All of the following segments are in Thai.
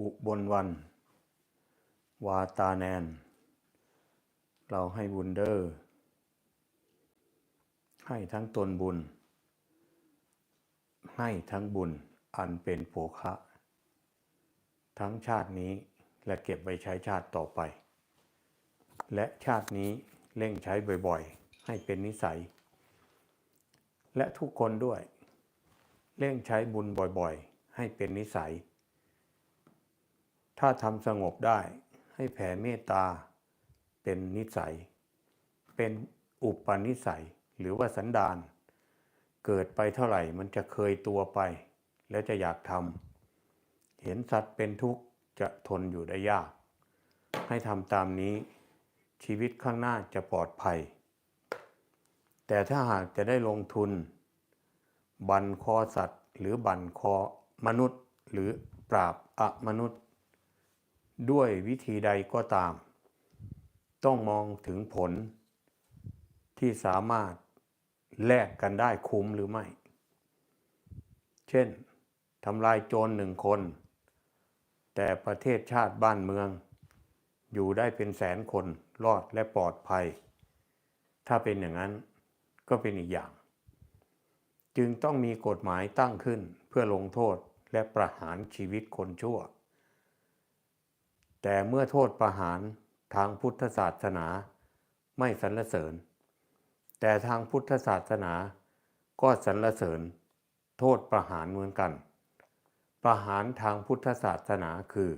อุบลวัน วาตาแนน เราให้บุญเดอร์ให้ทั้งตนบุญ ให้ทั้งบุญอันเป็นโภคะ ทั้งชาตินี้และเก็บไว้ใช้ชาติต่อไป และชาตินี้เร่งใช้บ่อยๆ ให้เป็นนิสัย และทุกคนด้วย เร่งใช้บุญบ่อยๆ ให้เป็นนิสัย ถ้าทำสงบได้ให้แผ่เมตตาเป็นนิสัย เป็นอุปนิสัยหรือว่าสันดาน เกิดไปเท่าไหร่มันจะเคยตัวไป แล้วจะอยากทำเห็นสัตว์เป็นทุกข์จะทนอยู่ได้ยาก ให้ทำตามนี้ชีวิตข้างหน้าจะปลอดภัย แต่ถ้าหากจะได้ลงทุน บันคอสัตว์ หรือบันคอมนุษย์ หรือปราบอมนุษย์ ด้วยวิธีใดก็ตาม ต้องมองถึงผลที่สามารถแลกกันได้คุ้มหรือไม่ เช่นทำลายโจรหนึ่งคน แต่ประเทศชาติบ้านเมือง อยู่ได้เป็นแสนคนรอดและปลอดภัย ถ้าเป็นอย่างนั้นก็เป็นอีกอย่าง จึงต้องมีกฎหมายตั้งขึ้นเพื่อลงโทษและประหารชีวิตคนชั่ว แต่เมื่อโทษประหารทางพุทธศาสนาไม่สรรเสริญ แต่ทางพุทธศาสนาก็สรรเสริญ โทษประหารเหมือนกัน ประหารทางพุทธศาสนาคือ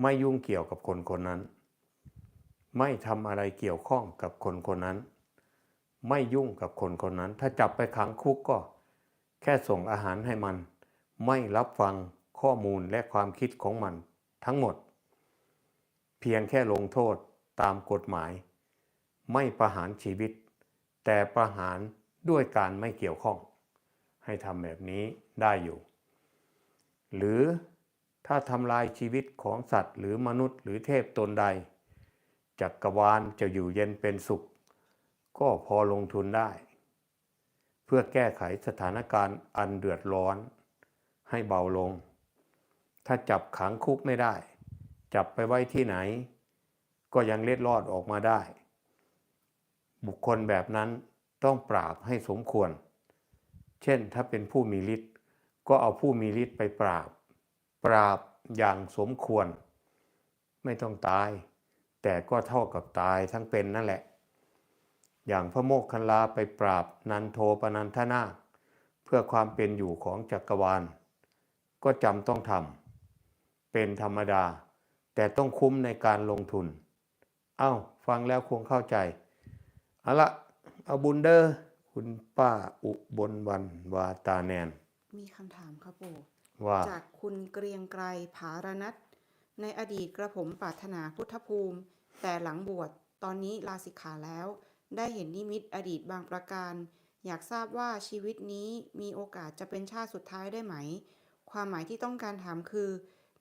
ไม่ยุ่งเกี่ยวกับคนคนนั้น ไม่ทำอะไรเกี่ยวข้องกับคนคนนั้น ไม่ยุ่งกับคนคนนั้น ถ้าจับไปขังคุกก็ แค่ส่งอาหารให้มัน ไม่รับฟังข้อมูลและความคิดของมัน ทั้งหมด เพียงแค่ลงโทษตามกฎหมาย ไม่ประหารชีวิต แต่ประหารด้วยการไม่เกี่ยวข้อง ให้ทำแบบนี้ได้อยู่ หรือถ้าทำลายชีวิตของสัตว์ หรือมนุษย์หรือเทพตนใดจักกรวาลจะอยู่เย็นเป็นสุข ก็พอลงทุนได้ เพื่อแก้ไขสถานการณ์อันเดือดร้อนให้เบาลง ถ้าจับขังคุกไม่ได้ จับไปไว้ที่ไหน ก็ยังเล็ดลอดออกมาได้ บุคคลแบบนั้นต้องปราบให้สมควร เช่นถ้าเป็นผู้มีฤทธิ์ก็เอาผู้มีฤทธิ์ไปปราบ ปราบอย่างสมควร ไม่ต้องตาย แต่ก็เท่ากับตายทั้งเป็นนั่นแหละ อย่างพระโมกขันลาไปปราบนันโทปนันทนา เพื่อความเป็นอยู่ของจักรวาล ก็จำต้องทำ เป็นธรรมดา แต่ต้องคุ้มในการลงทุน เอ้า ฟังแล้วคงเข้าใจ เอาละเอาบุญเดอร์คุณป้าอุบลวันวาตาแนน มีคำถามครับปู่ว่า จากคุณเกรียงไกรผารนัทในอดีตกระผมปรารถนาพุทธภูมิ แต่หลังบวชตอนนี้ลาสิกขาแล้ว ได้เห็นนิมิตอดีตบางประการ อยากทราบว่าชีวิตนี้มีโอกาสจะเป็นชาติสุดท้ายได้ไหม ความหมายที่ต้องการถามคือ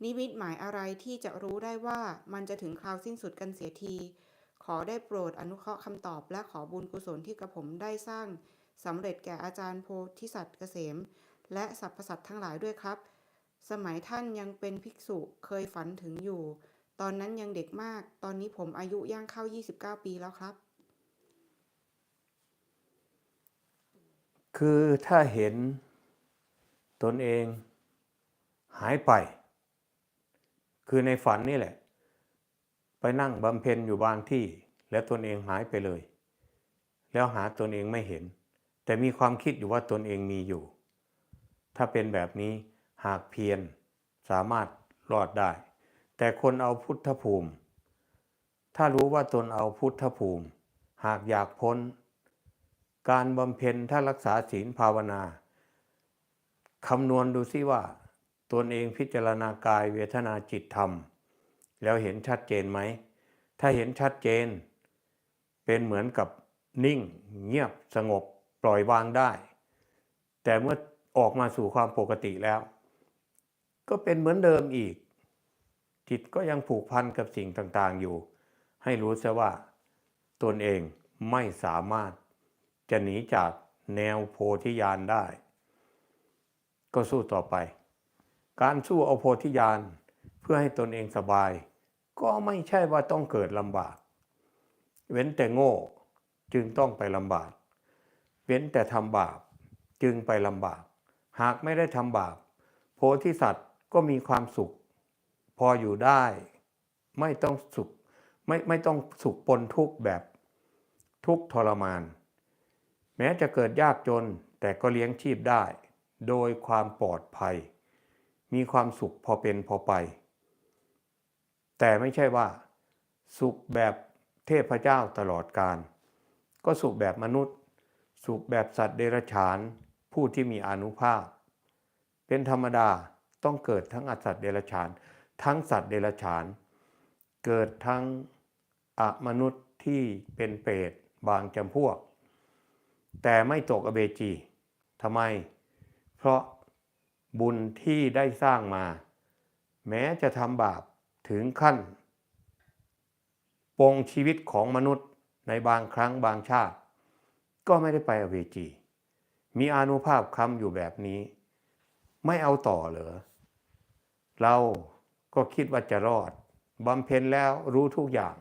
นิมิตหมายอะไรที่จะรู้ได้ว่ามันจะถึงคราวสิ้นสุดกันเสียที ขอได้โปรดอนุเคราะห์คำตอบและขอบุญกุศลที่กระผมได้สร้างสำเร็จแก่อาจารย์โพธิสัตว์เกษม และสรรพสัตว์ทั้งหลายด้วยครับ สมัยท่านยังเป็นภิกษุเคยฝันถึงอยู่ ตอนนั้นยังเด็กมาก ตอนนี้ผมอายุย่างเข้า 29 ปีแล้วครับ คือถ้าเห็นตนเองหายไป คือในฝันนี่แหละ ไปนั่งบำเพ็ญอยู่บางที่ แล้วตนเองหายไปเลย แล้วหาตนเองไม่เห็น แต่มีความคิดอยู่ว่าตนเองมีอยู่ ถ้าเป็นแบบนี้หากเพียรสามารถรอดได้ แต่คนเอาพุทธภูมิ ถ้ารู้ว่าตนเอาพุทธภูมิ หากอยากพ้น การบำเพ็ญถ้ารักษาศีลภาวนาคำนวณดูซิว่า ตนเองพิจารณากายเวทนาจิตธรรม แล้วเห็นชัดเจนไหม ถ้าเห็นชัดเจน เป็นเหมือนกับนิ่ง เงียบสงบปล่อยวางได้ แต่เมื่อออกมาสู่ความปกติแล้ว ก็เป็นเหมือนเดิมอีก จิตก็ยังผูกพันกับสิ่งต่างๆอยู่ ให้รู้ซะว่า ตนเองไม่สามารถจะหนีจากแนวโพธิญาณได้ ก็สู้ต่อไป การสู้เอาโพธิญาณเพื่อให้ตนเองสบาย ก็ไม่ใช่ว่าต้องเกิดลำบาก เว้นแต่โง่จึงต้องไปลำบาก เว้นแต่ทำบาปจึงไปลำบาก หากไม่ได้ทำบาปโพธิสัตว์ก็มีความสุข พออยู่ได้ ไม่ต้องสุขไม่ไม่ต้องสุขปนทุกข์แบบทุกข์ทรมาน แม้จะเกิดยากจนแต่ก็เลี้ยงชีพได้ โดยความปลอดภัย มีความสุขพอเป็นพอไป แต่ไม่ใช่ว่า สุขแบบเทพเจ้าตลอดการ ก็สุขแบบมนุษย์ สุขแบบสัตว์เดรัจฉาน ผู้ที่มีอนุภาพ เป็นธรรมดาต้องเกิดทั้งอสัตว์เดรัจฉาน ทั้งสัตว์เดรัจฉาน เกิดทั้งอมนุษย์ที่เป็นเปรตบางจำพวก แต่ไม่ตกอเบจีทำไม เพราะ บุญที่ได้สร้างมา แม้จะทำบาปถึงขั้น ปงชีวิตของมนุษย์ในบางครั้งบางชาติ ก็ไม่ได้ไปอเวจี มีอนุภาพคำอยู่แบบนี้ ไม่เอาต่อเหรอ เราก็คิดว่าจะรอดบำเพ็ญแล้วรู้ทุกอย่าง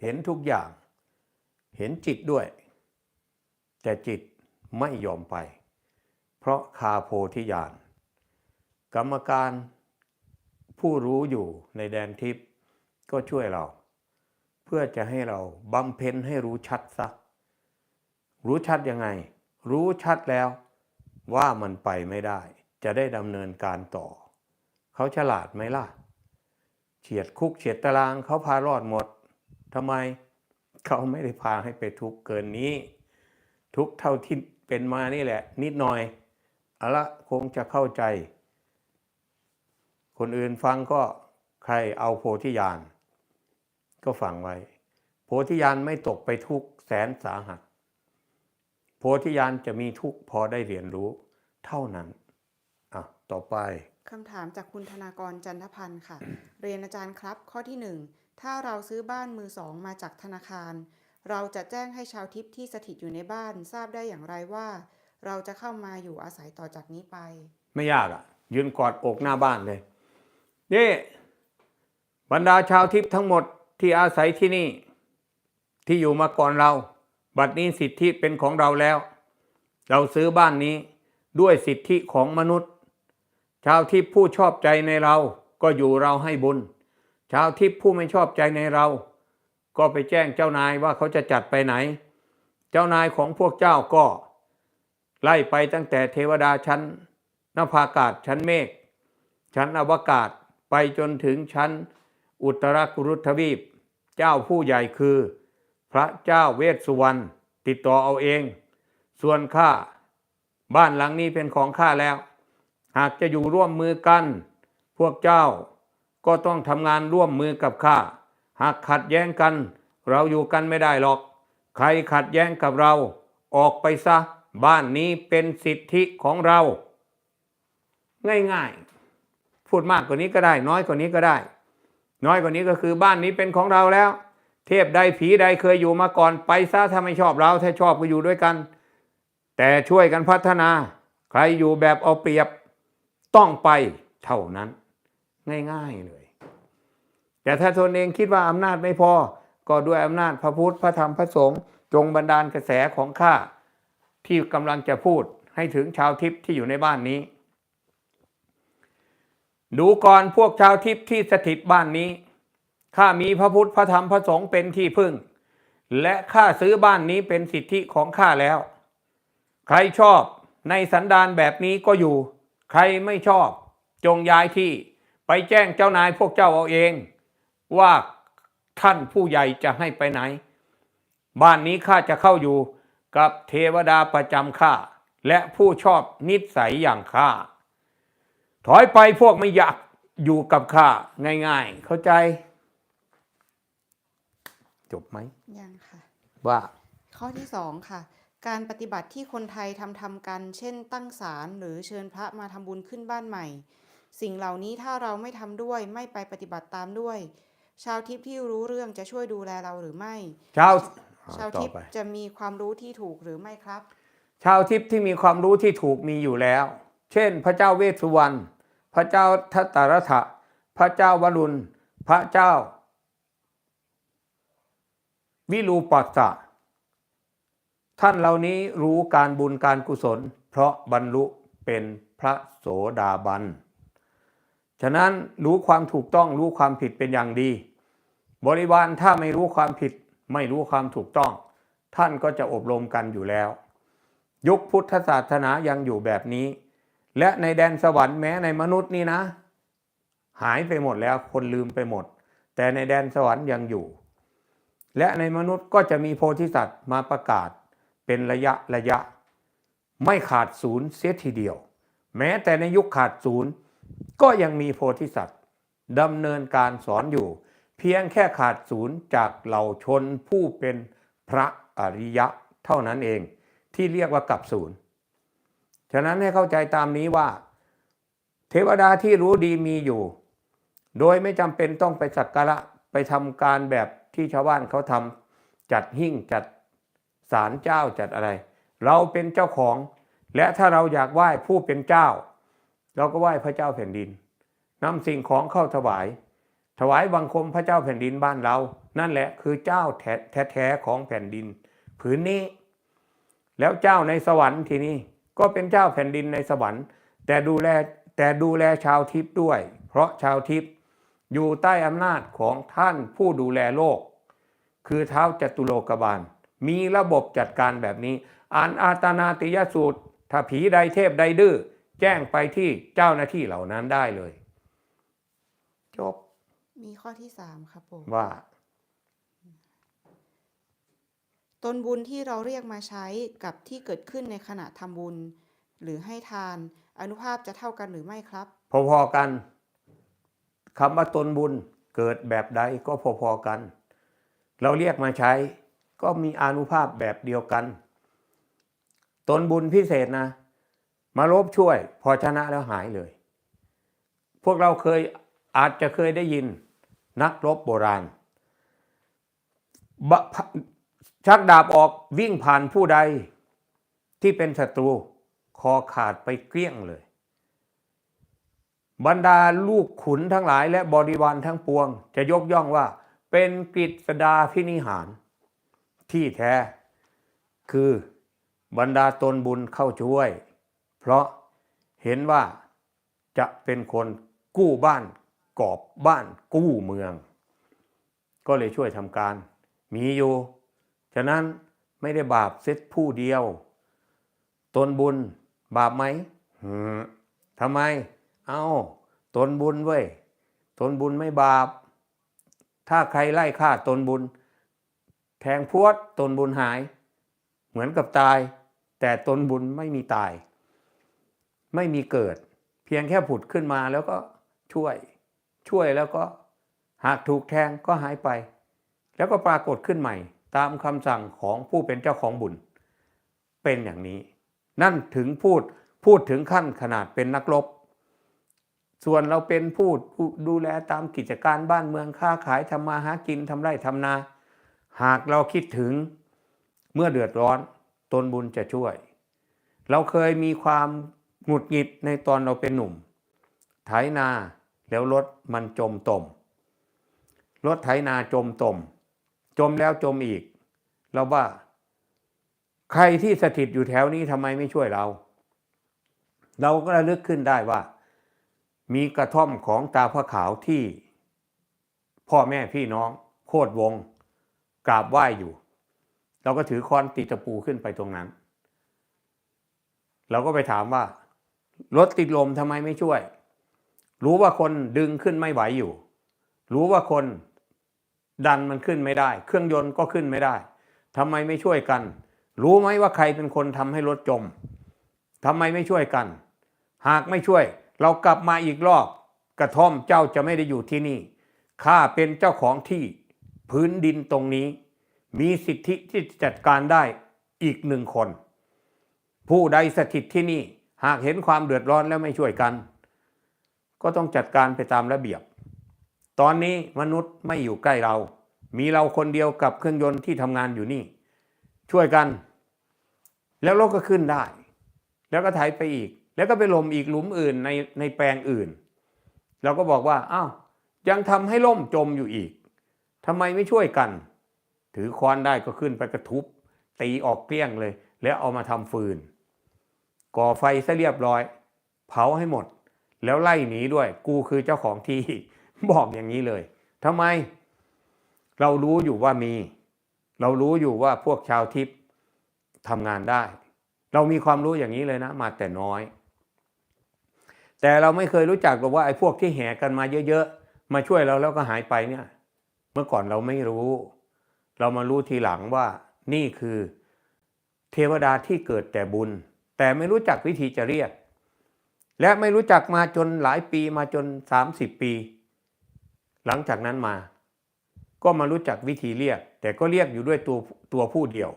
เห็นทุกอย่าง เห็นจิตด้วย แต่จิตไม่ยอมไป เพราะคาโพธิญาณกรรมการผู้รู้อยู่ในแดนทิพย์ก็ช่วยเรา เพื่อจะให้เราบำเพ็ญให้รู้ชัดสักรู้ชัดยังไง รู้ชัดแล้วว่ามันไปไม่ได้ จะได้ดำเนินการต่อ เขาฉลาดไหมล่ะ เฉียดคุกเฉียดตารางเขาพารอดหมดทำไมเขาไม่ได้พาให้ไปทุกข์เกินนี้ ทุกข์เท่าที่เป็นมานี่แหละ นิดหน่อย อาละคงจะเข้าใจ คนอื่นฟังก็ใครเอาโพธิญาณก็ฟังไว้ โพธิญาณไม่ตกไปทุกแสนสาหัส โพธิญาณจะมีทุกพอได้เรียนรู้เท่านั้นอะต่อไปคำถามจากคุณธนากรจันทพันธ์ค่ะ เรียนอาจารย์ครับ ข้อที่ 1 ถ้าเราซื้อบ้านมือสองมาจากธนาคาร เราจะแจ้งให้ชาวทิพย์ที่สถิตอยู่ในบ้านทราบได้อย่างไรว่า เราจะเข้ามาอยู่อาศัยต่อจากนี้ไป ไม่ยากอะ ยืนกอดอกหน้าบ้านเลย นี่บรรดาชาวทิพย์ทั้งหมดที่อาศัยที่นี่ ที่อยู่มาก่อนเรา บัดนี้สิทธิเป็นของเราแล้ว เราซื้อบ้านนี้ด้วยสิทธิของมนุษย์ ชาวทิพย์ผู้ชอบใจในเราก็อยู่เราให้บุญ ชาวทิพย์ผู้ไม่ชอบใจในเรา ก็ไปแจ้งเจ้านายว่าเขาจะจัดไปไหน เจ้านายของพวกเจ้าก็ ไล่ไปตั้งแต่เทวดาชั้นนภาอากาศชั้นเมฆชั้นอวกาศไปจนถึงชั้น อุตรกุรุทวีป เจ้าผู้ใหญ่คือ พระเจ้าเวสสุวรรณติดต่อเอาเอง ส่วนข้าบ้านหลังนี้เป็นของข้าแล้ว หากจะอยู่ร่วมมือกัน พวกเจ้าก็ต้องทำงานร่วมมือกับข้า หากขัดแย้งกัน เราอยู่กันไม่ได้หรอก ใครขัดแย้งกับเราออกไปซะ บ้านนี้เป็นสิทธิของเรา ง่ายๆ พูดมากกว่านี้ก็ได้ น้อยกว่านี้ก็ได้ น้อยกว่านี้ก็คือบ้านนี้เป็นของเราแล้ว เทพใดผีใดเคยอยู่มาก่อนไปซะถ้าไม่ชอบเราถ้าชอบก็อยู่ด้วยกัน แต่ช่วยกันพัฒนา ใครอยู่แบบเอาเปรียบต้องไปเท่านั้น ง่ายๆเลย แต่ถ้าตนเองคิดว่าอำนาจไม่พอ ก็ด้วยอำนาจพระพุทธพระธรรมพระสงฆ์จงบันดาลกระแสของข้า ที่กำลังจะพูดให้ถึงชาวทิพย์ที่อยู่ในบ้านนี้ ดูก่อนพวกชาวทิพย์ที่สถิตบ้านนี้ข้ามีพระพุทธพระธรรมพระสงฆ์เป็นที่พึ่ง และข้าซื้อบ้านนี้เป็นสิทธิของข้าแล้ว ใครชอบในสันดานแบบนี้ก็อยู่ ใครไม่ชอบจงย้ายที่ไปแจ้งเจ้านายพวกเจ้าเอาเอง ว่าท่านผู้ใหญ่จะให้ไปไหน บ้านนี้ข้าจะเข้าอยู่ กับเทวดาประจำข้าและผู้ชอบนิสัยอย่างข้าถอยไปพวกไม่อยากอยู่กับข้าง่าย ๆ เข้าใจ จบไหมยังค่ะ ว่า ข้อที่2ค่ะ การปฏิบัติที่คนไทยทำทำกัน เช่น ตั้งศาลหรือเชิญพระมาทำบุญขึ้นบ้านใหม่ สิ่งเหล่านี้ถ้าเราไม่ทำด้วยไม่ไปปฏิบัติตามด้วย ชาวทิพย์ที่รู้เรื่องจะช่วยดูแลเราหรือไม่ ชาว ชาวต่อทิพย์ไปจะมีความรู้ที่ถูกหรือไม่ครับ ชาวทิพย์ที่มีความรู้ที่ถูกมีอยู่แล้ว เช่น พระเจ้าเวสสุวรรณพระเจ้าทัตตรถะพระเจ้าวรุณ พระเจ้า วิรูปัสสะท่านเหล่านี้รู้การบุญการกุศล เพราะบรรลุเป็นพระโสดาบัน ฉะนั้นรู้ความถูกต้องรู้ความผิดเป็นอย่างดี บริวารถ้าไม่รู้ความผิด ไม่รู้ความถูกต้อง ท่านก็จะอบรมกันอยู่แล้ว ยุคพุทธศาสนายังอยู่แบบนี้ และในแดนสวรรค์แม้ในมนุษย์นี่นะ หายไปหมดแล้วคนลืมไปหมด แต่ในแดนสวรรค์ยังอยู่ และในมนุษย์ก็จะมีโพธิสัตว์มาประกาศ เป็นระยะระยะ ไม่ขาดศูนย์เสียทีเดียว แม้แต่ในยุคขาดศูนย์ก็ยังมีโพธิสัตว์ดำเนินการสอนอยู่ เพียงแค่ขาดศูนย์จากเหล่าชนผู้เป็นพระอริยะเท่านั้นเองที่เรียกว่ากับศูนย์ ฉะนั้นให้เข้าใจตามนี้ว่า เทวดาที่รู้ดีมีอยู่ โดยไม่จำเป็นต้องไปสักการะไปทำการแบบที่ชาวบ้านเขาทำจัดหิ้งจัดศาลเจ้าจัดอะไร เราเป็นเจ้าของ และถ้าเราอยากไหว้ผู้เป็นเจ้า เราก็ไหว้พระเจ้าแผ่นดินนำสิ่งของเข้าถวาย ถวายบังคมพระเจ้าแผ่นดินบ้านเรา นั่นแหละคือเจ้าแท้ๆของแผ่นดิน ผืนนี้ แล้วเจ้าในสวรรค์ทีนี้ก็เป็นเจ้าแผ่นดินในสวรรค์ แต่ดูแลแต่ดูแลชาวทิพย์ด้วย เพราะชาวทิพย์อยู่ใต้อำนาจของท่านผู้ดูแลโลก คือเท้าจตุโลกบาล มีระบบจัดการแบบนี้อ่านอาตนาติยสูตร ถ้าผีใดเทพใดดื้อแจ้งไปที่เจ้าหน้าที่เหล่านั้นได้เลย จบ มีข้อที่สามครับผมว่า ตนบุญที่เราเรียกมาใช้กับที่เกิดขึ้นในขณะทำบุญ หรือให้ทานอนุภาพจะเท่ากันหรือไม่ครับ พอๆกันคำว่าตนบุญเกิดแบบใดก็พอๆกัน เราเรียกมาใช้ ก็มีอานุภาพแบบเดียวกัน ตนบุญพิเศษนะ มาลบช่วย พอชนะแล้วหายเลย พวกเราเคยอาจจะเคยได้ยิน นักรบโบราณชักดาบออกวิ่งผ่านผู้ใดที่เป็นศัตรูคอขาดไปเกลี้ยงเลย บรรดาลูกขุนทั้งหลายและบริวารทั้งปวง จะยกย่องว่าเป็นกฤษดาพินิหาร ที่แท้คือบรรดาตนบุญเข้าช่วย เพราะเห็นว่าจะเป็นคนกู้บ้าน กอบบ้านกู้เมือง ก็เลยช่วยทำการ มีอยู่ ฉะนั้นไม่ได้บาปเซตผู้เดียว ตนบุญบาปไหมทำไม เอาตนบุญเว้ย ตนบุญไม่บาป ถ้าใครไล่ฆ่าตนบุญ แทงพวดตนบุญหาย เหมือนกับตาย แต่ตนบุญไม่มีตาย ไม่มีเกิด เพียงแค่ผุดขึ้นมาแล้วก็ช่วย ช่วยแล้วก็หากถูกแทงก็หายไป แล้วก็ปรากฏขึ้นใหม่ ตามคำสั่งของผู้เป็นเจ้าของบุญ เป็นอย่างนี้ นั่นถึงพูดพูดถึงขั้นขนาดเป็นนักรบ ส่วนเราเป็นผู้ดูแลตามกิจการบ้านเมืองค้าขายทำมาหากินทำไร่ทำนา หากเราคิดถึงเมื่อเดือดร้อนตนบุญจะช่วย เราเคยมีความหงุดหงิดในตอนเราเป็นหนุ่ม ไถนา แล้วรถมันจมตม รถไถนาจมตม จมแล้วจมอีก เราว่า ใครที่สถิตอยู่แถวนี้ทำไมไม่ช่วยเรา เราก็ระลึกขึ้นได้ว่า มีกระท่อมของตาพระขาวที่ พ่อแม่พี่น้องโคดวง กราบไหว้อยู่ เราก็ถือค้อนติตะปูขึ้นไปตรงนั้น เราก็ไปถามว่า รถติดลมทำไมไม่ช่วย รู้ว่าคนดึงขึ้นไม่ไหวอยู่ รู้ว่าคนดันมันขึ้นไม่ได้ เครื่องยนต์ก็ขึ้นไม่ได้ทำไมไม่ช่วยกัน รู้ไหมว่าใครเป็นคนทำให้รถจมทำไมไม่ช่วยกัน หากไม่ช่วย เรากลับมาอีกรอบ กระท่อมเจ้าจะไม่ได้อยู่ที่นี่ข้าเป็นเจ้าของที่พื้นดินตรงนี้ มีสิทธิที่จะจัดการได้อีกหนึ่งคน ผู้ใดสถิตที่นี่หากเห็นความเดือดร้อนแล้วไม่ช่วยกัน ก็ต้องจัดการไปตามระเบียบ ตอนนี้มนุษย์ไม่อยู่ใกล้เรา มีเราคนเดียวกับเครื่องยนต์ที่ทำงานอยู่นี่ ช่วยกัน แล้วรถก็ขึ้นได้ แล้วก็ไถไปอีก แล้วก็ไปล่มอีกหลุมอื่นในในแปลงอื่น เราก็บอกว่าอ้าวยังทำให้ล่มจมอยู่อีกทำไมไม่ช่วยกัน ถือค้อนได้ก็ขึ้นไปกระทุบ ตีออกเกลี้ยงเลย แล้วเอามาทำฟืน ก่อไฟซะเรียบร้อย เผาให้หมด แล้วไล่หนีด้วย กูคือเจ้าของที่บอกอย่างนี้เลยทำไม เรารู้อยู่ว่ามี เรารู้อยู่ว่าพวกชาวทิพย์ทำงานได้ เรามีความรู้อย่างนี้เลยนะ มาแต่น้อย แต่เราไม่เคยรู้จักหรอกว่าไอ้พวกที่แห่กันมาเยอะๆ มาช่วยเราแล้วก็หายไปเนี่ย เมื่อก่อนเราไม่รู้ เรามารู้ทีหลังว่า นี่คือ เทวดาที่เกิดแต่บุญ แต่ไม่รู้จักวิธีจะเรียก และไม่รู้จักมาจนหลายปีมาจน 30 ปี หลังจากนั้นมา ก็มารู้จักวิธีเรียก แต่ก็เรียกอยู่ด้วยตัวตัวผู้เดียว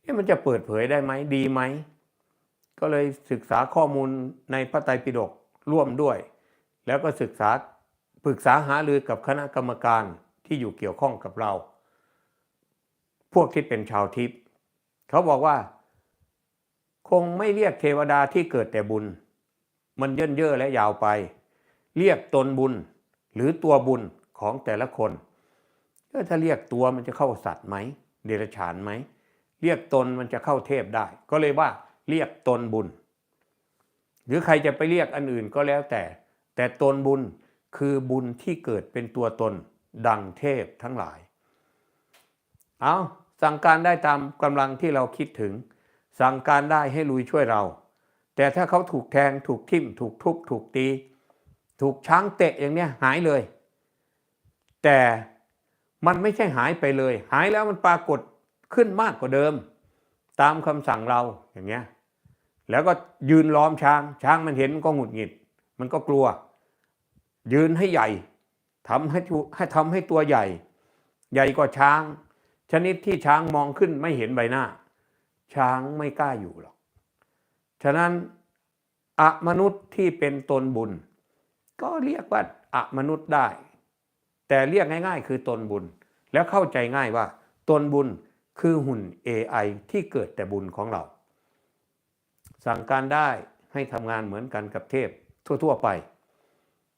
เอ๊ะมันจะเปิดเผยได้ไหมดีไหม ก็เลยศึกษาข้อมูลในพระไตรปิฎกร่วมด้วย แล้วก็ศึกษาปรึกษาหารือกับคณะกรรมการที่อยู่เกี่ยวข้องกับเรา พวกที่เป็นชาวทิพย์เขาบอกว่า คงไม่เรียกเทวดาที่เกิดแต่บุญ มันเยินเย่อและยาวไป เรียกตนบุญหรือตัวบุญของแต่ละคนก็ถ้าเรียกตัวมันจะเข้าสัตว์ไหม เดรัจฉานไหม เรียกตนมันจะเข้าเทพได้ ก็เลยว่าเรียกตนบุญ หรือใครจะไปเรียกอันอื่นก็แล้วแต่ แต่ตนบุญคือบุญที่เกิดเป็นตัวตนดังเทพทั้งหลาย เอาสั่งการได้ตามกำลังที่เราคิดถึง สั่งการได้ให้ลุยช่วยเรา แต่ถ้าเขาถูกแทงถูกทิ่ม ถูกทุบถูกตี ถูกช้างเตะอย่างเนี้ยหายเลย แต่มันไม่ใช่หายไปเลย หายแล้วมันปรากฏขึ้นมากกว่าเดิม ตามคำสั่งเราอย่างเงี้ยแล้วก็ยืนล้อมช้าง ช้างมันเห็นมันก็หงุดหงิด มันก็กลัว ยืนให้ใหญ่ทำให้ให้ทำให้ตัวใหญ่ ใหญ่กว่าช้าง ชนิดที่ช้างมองขึ้นไม่เห็นใบหน้า ช้างไม่กล้าอยู่หรอก ฉะนั้นอะมนุษย์ที่เป็นตนบุญ ก็เรียกว่าอะมนุษย์ได้ แต่เรียกง่าย ๆ คือตนบุญ แล้วเข้าใจง่ายว่า ตนบุญคือหุ่น AI ที่เกิดแต่บุญของเรา สั่งการได้ให้ทำงานเหมือนกันกับเทพทั่ว ๆ ไป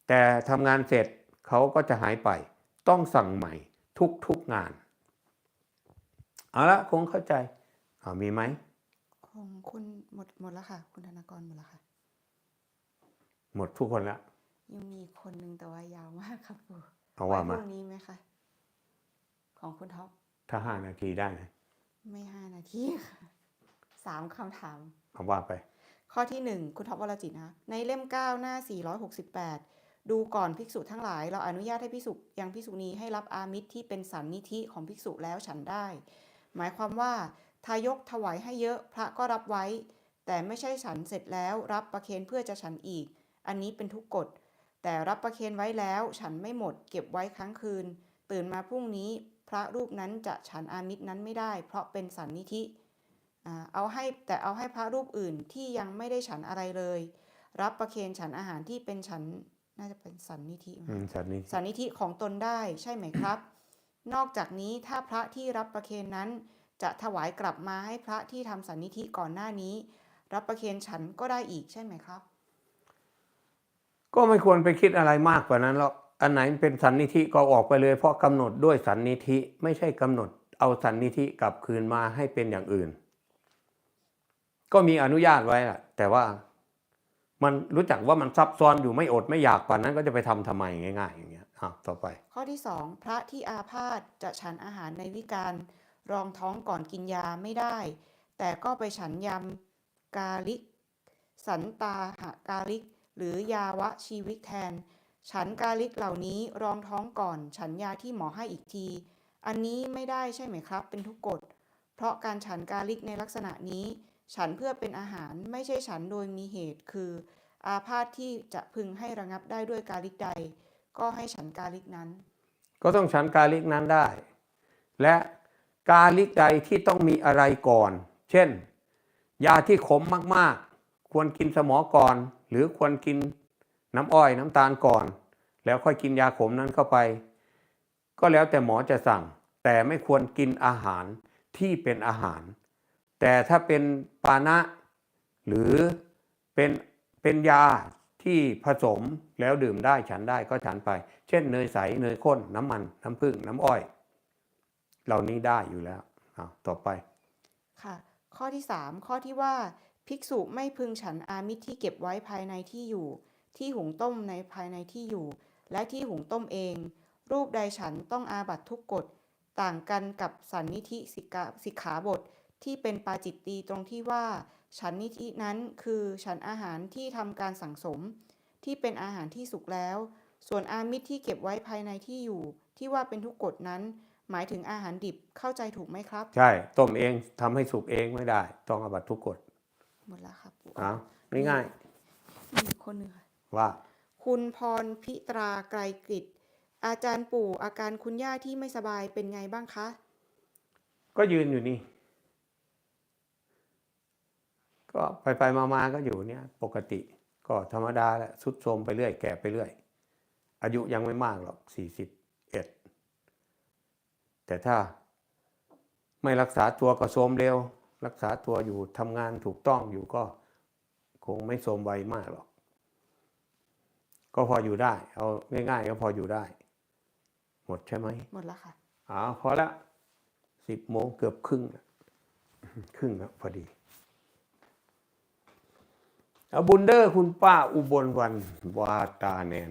แต่ทำงานเสร็จเขาก็จะหายไป ต้องสั่งใหม่ทุกๆงาน เอาละคงเข้าใจ เอามีไหม ของคุณหมดหมดแล้วค่ะ คุณธนากรหมดแล้วค่ะ หมดทุกคนละยังมีคนหนึ่งแต่ว่ายาวมากครับครูเอาว่าไพมารุ่งนี้ไหมคะของคุณท็อปถ้าห้านาทีได้นะไม่ห้านาทีค่ะสามคำถาม เอาว่าไป ข้อที่1คุณท็อปวรจิตนะคะในเล่ม9หน้า468ดูก่อนภิกษุทั้งหลาย เราอนุญาตให้ภิกษุยังภิกษุณีให้รับอามิตรที่เป็นสันนิธิของภิกษุแล้วฉันได้ หมายความว่า ทายกถวายให้เยอะพระก็รับไว้ แต่ไม่ใช่ฉันเสร็จแล้วรับประเคนเพื่อจะฉันอีก อันนี้เป็นทุกกฎ แต่รับประเคนไว้แล้วฉันไม่หมดเก็บไว้ค้างคืน ตื่นมาพรุ่งนี้พระรูปนั้นจะฉันอามิตรนั้นไม่ได้ เพราะเป็นสันนิธิอ่าเอาให้แต่เอาให้พระรูปอื่นที่ยังไม่ได้ฉันอะไรเลย รับประเคนฉันอาหารที่เป็นฉันน่าจะเป็นสันนิธิไหมอืมสัตว์นี้สันนิธิของตนได้ใช่ไหมครับ นอกจากนี้ถ้าพระที่รับประเคนนั้น จะถวายกลับมาให้พระที่ทำสันนิธิก่อนหน้านี้ รับประเคนฉันก็ได้อีกใช่ไหมครับ ก็ไม่ควรไปคิดอะไรมากกว่านั้นหรอกอันไหนเป็นสันนิธิก็ออกไปเลย เพราะกำหนดด้วยสันนิธิไม่ใช่กำหนดเอาสันนิธิกลับคืนมาให้เป็นอย่างอื่น ก็มีอนุญาตไว้แหละแต่ว่ามันรู้จักว่ามันซับซ้อนอยู่ไม่อดไม่อยากกว่านั้นก็จะไปทำทำไมง่าย ๆ อย่างเงี้ยอะต่อไป ข้อที่ 2 พระที่อาพาธจะฉันอาหารในวิการ รองท้องก่อนกินยาไม่ได้ แต่ก็ไปฉันยำกาลิก สันตาหากาลิก หรือยาวะชีวิกแทน ฉันกาลิกเหล่านี้รองท้องก่อน ฉันยาที่หมอให้อีกที อันนี้ไม่ได้ใช่ไหมครับ เป็นทุกกฎ เพราะการฉันกาลิกในลักษณะนี้ ฉันเพื่อเป็นอาหารไม่ใช่ฉันโดยมีเหตุคือ อาพาธที่จะพึงให้ระงับได้ด้วยกาลิกใด ก็ให้ฉันกาลิกนั้น ก็ต้องฉันกาลิกนั้นได้ และ กาลิกใดที่ต้องมีอะไรก่อน เช่น ยาที่ขมมากๆ ควรกินสมอก่อน หรือควรกินน้ำอ้อยน้ำตาลก่อน แล้วค่อยกินยาขมนั้นเข้าไป ก็แล้วแต่หมอจะสั่ง แต่ไม่ควรกินอาหารที่เป็นอาหาร แต่ถ้าเป็นปานะ หรือเปเป็นเป็นยาที่ผสมแล้วดื่มได้ฉันได้ก็ฉันไป เช่นเนยใสเนยข้นน้ำมันน้ำผึ้งน้ำอ้อย เหล่านี้ได้อยู่แล้วอ้าวต่อไป ค่ะ ข้อที่3ข้อที่ว่าภิกษุไม่พึงฉันอามิตรที่เก็บไว้ภายในที่อยู่ ที่หุงต้มในภายในที่อยู่ และที่หุงต้มเอง รูปใดฉันต้องอาบัตทุกกฎต่างกันกับสันนิธิสิกาสิกขาบทที่เป็นปาจิตตีตรงที่ว่า ฉันนิธินั้นคือฉันอาหารที่ทำการสั่งสม ที่เป็นอาหารที่สุกแล้ว ส่วนอามิตรที่เก็บไว้ภายในที่อยู่ ที่ว่าเป็นทุกกฎนั้น หมายถึงอาหารดิบเข้าใจถูกไหมครับ ใช่ต้มเองทำให้สุกเองไม่ได้ ต้องอาบัตทุกกฎหมดแล้วครับอ้าวง่ายมีอีกคนหนึ่งค่ะ ๆว่า คุณพรพิตราไกรกฤษอาจารย์ปู่อาการคุณย่าที่ไม่สบายเป็นไงบ้างคะ ก็ยืนอยู่นี่ ก็ไปไปมามาก็อยู่เนี่ย ปกติ ก็ธรรมดาแหละสุดโทรมไปเรื่อย แก่ไปเรื่อย อายุยังไม่มากหรอกสี่สิบเอ็ด แต่ถ้าไม่รักษาตัวก็โทรมเร็ว รักษาตัวอยู่ทำงานถูกต้องอยู่ก็คงไม่โทรมไวมากหรอก ก็พออยู่ได้ เอาง่ายๆ ก็พออยู่ได้ หมดใช่ไหมหมดแล้วค่ะอ๋อพอละสิบโมงเกือบครึ่งละครึ่งแล้วพอดีเอาบุญเดอร์คุณป้าอุบลวันวาตาแนน